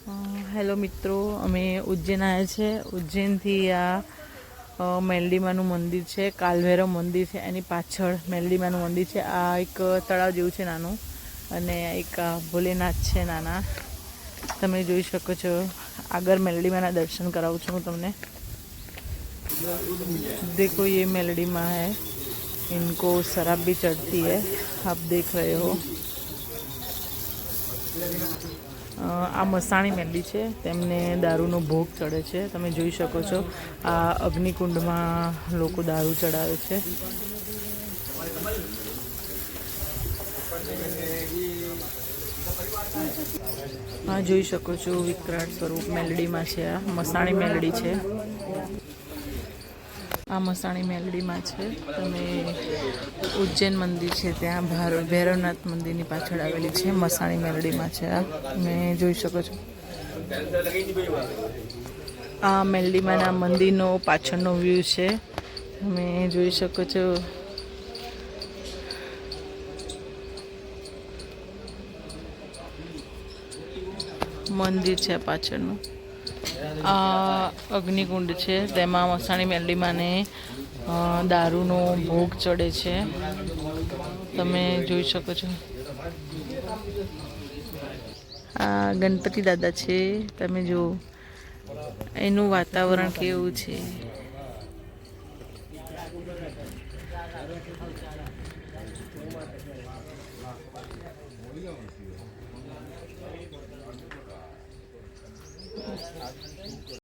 અ, hello મિત્રો અમે ઉજ્જૈન આવ્યા છે ઉજ્જૈનથી આ અ, મેલડીમાનું મંદિર છે કાલભૈરવ મંદિર છે એની પાછળ મેલડીમાનું મંદિર છે આ એક તળાવ જેવું છે નાનું અને એક આ ભોલેનાથ છે નાના તમે જોઈ શકો છો આગળ મેલડીમાના દર્શન કરાવું છું હું તમને देखो ये मेलडी माँ है इनको शराब भी चढ़ती है आप देख रहे हो અ, આ મસાણી મેલડી છે. તેમને દારૂનો ભોગ ચડે છે. તમે જોઈ શકો છો, આ અગ્નિકુંડમાં લોકો દારૂ ચડાવે છે. હા જોઈ શકો છો, વિકરાળ સ્વરૂપ મેલડીમાં છે આ. મસાણી મેલડી છે. આ મસાણી મેલડીમાં છે. તમે ઉજ્જૈન મંદિર છે ત્યાં ભાર, ભૈરવનાથ મંદિરની પાછળ આવેલી છે મસાણી મેલડીમાં છે આ. તમે જોઈ શકો છો. આ મેલડીમાંના મંદિરનો પાછળનો વ્યૂ છે. તમે જોઈ શકો છો. મંદિર છે પાછળનું. આ અગ્નિકુંડ છે, તેમાં મસાણી મેલડીમાંને દારૂનો ભોગ ચડે છે. તમે જોઈ શકો છો. આ ગણપતિ દાદા છે, તમે જો એનું વાતાવરણ કેવું છે.